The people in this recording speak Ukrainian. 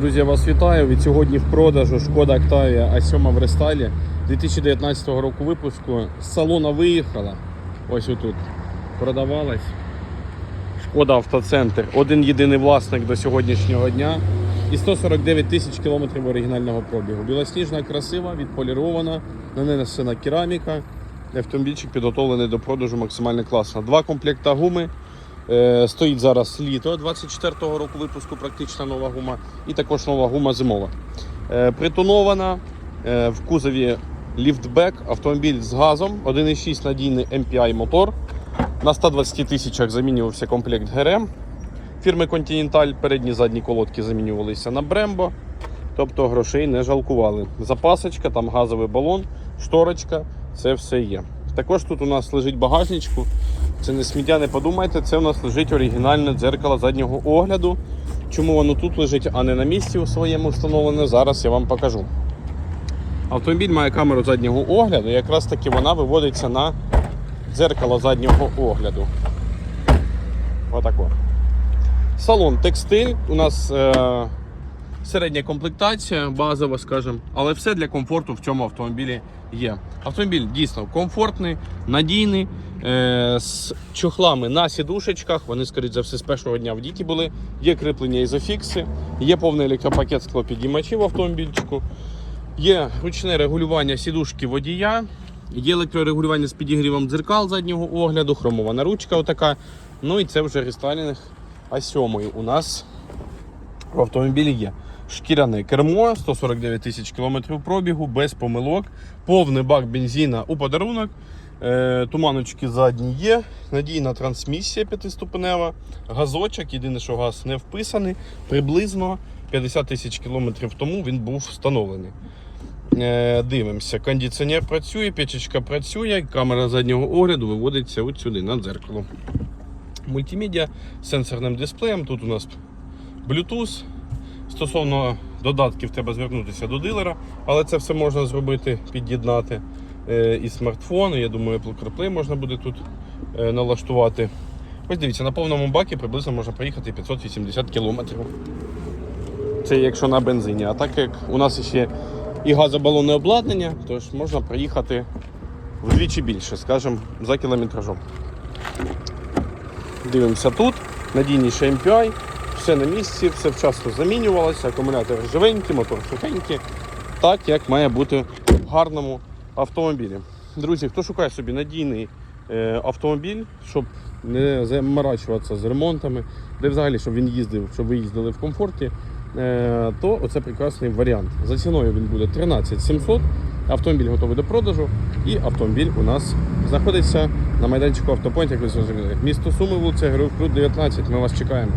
Друзі, я вас вітаю. Від сьогодні в продажу Шкода Octavia А7 в рестайлі 2019 року випуску. З салона виїхала. Ось отут. Продавалась. Шкода Автоцентр. Один єдиний власник до сьогоднішнього дня. І 149 тисяч кілометрів оригінального пробігу. Білосніжна, красива, відполірована, нанесена кераміка. Автомобільчик підготовлений до продажу максимально класно. Два комплекта гуми. Е, Стоїть зараз літо 24-го року випуску, практично нова гума, і також нова гума зимова. Е, Притонована е, в кузові ліфтбек, автомобіль з газом, 1,6 надійний MPI мотор. На 120 тисячах замінювався комплект ГРМ. Фірми Continental передні задні колодки замінювалися на Brembo. Тобто грошей не жалкували. Запасочка, там газовий балон, шторочка, це все є. Також тут у нас лежить багажничку. Це не сміття, не подумайте, це у нас лежить оригінальне дзеркало заднього огляду. Чому воно тут лежить, а не на місці у своєму встановлене, зараз я вам покажу. Автомобіль має камеру заднього огляду, і якраз таки вона виводиться на дзеркало заднього огляду. Отако. Салон текстиль. У нас е, середня комплектація, базова, скажімо, але все для комфорту в цьому автомобілі є. Автомобіль дійсно комфортний, надійний, е, з чохлами на сідушечках. Вони, скоріш за все, з першого дня в діті були. Є кріплення ізофікси, є повний електропакет склопідіймачів в автомобільчику, є ручне регулювання сідушки водія. Є електрорегулювання з підігрівом дзеркал заднього огляду, хромована ручка отака. Ну і це вже рестайлінг А7 у нас в автомобілі є. Шкіряне кермо, 149 тисяч кілометрів пробігу, без помилок, повний бак бензина у подарунок. Е, туманочки задні є, надійна трансмісія п'ятиступенева, газочок, єдине, що газ не вписаний, приблизно 50 тисяч кілометрів тому він був встановлений. Е, дивимося, кондиціонер працює, печечка працює, камера заднього огляду виводиться от сюди на дзеркало. Мультимедіа з сенсорним дисплеєм. Тут у нас Bluetooth. Стосовно додатків, треба звернутися до дилера, але це все можна зробити, під'єднати е, і смартфон. Я думаю, Apple CarPlay можна буде тут е, налаштувати. Ось дивіться, на повному бакі приблизно можна проїхати 580 км. Це якщо на бензині. А так як у нас ще і газобалонне обладнання, тож можна проїхати вдвічі більше, скажімо, за кілометражом. Дивимося тут, надійніший MPI, все на місці, все вчасно замінювалося, акумулятор живенький, мотор сухенький, так як має бути в гарному автомобілі. Друзі, хто шукає собі надійний е, автомобіль, щоб не заморачуватися з ремонтами, де взагалі, щоб він їздив, щоб ви їздили в комфорті, е, то оце прекрасний варіант. За ціною він буде 13 700. Автомобіль готовий до продажу, і автомобіль у нас знаходиться на майданчику автопойнт, як ви зрозуміли. Місто Суми, вулиця Героїв Крут, 19. Ми вас чекаємо.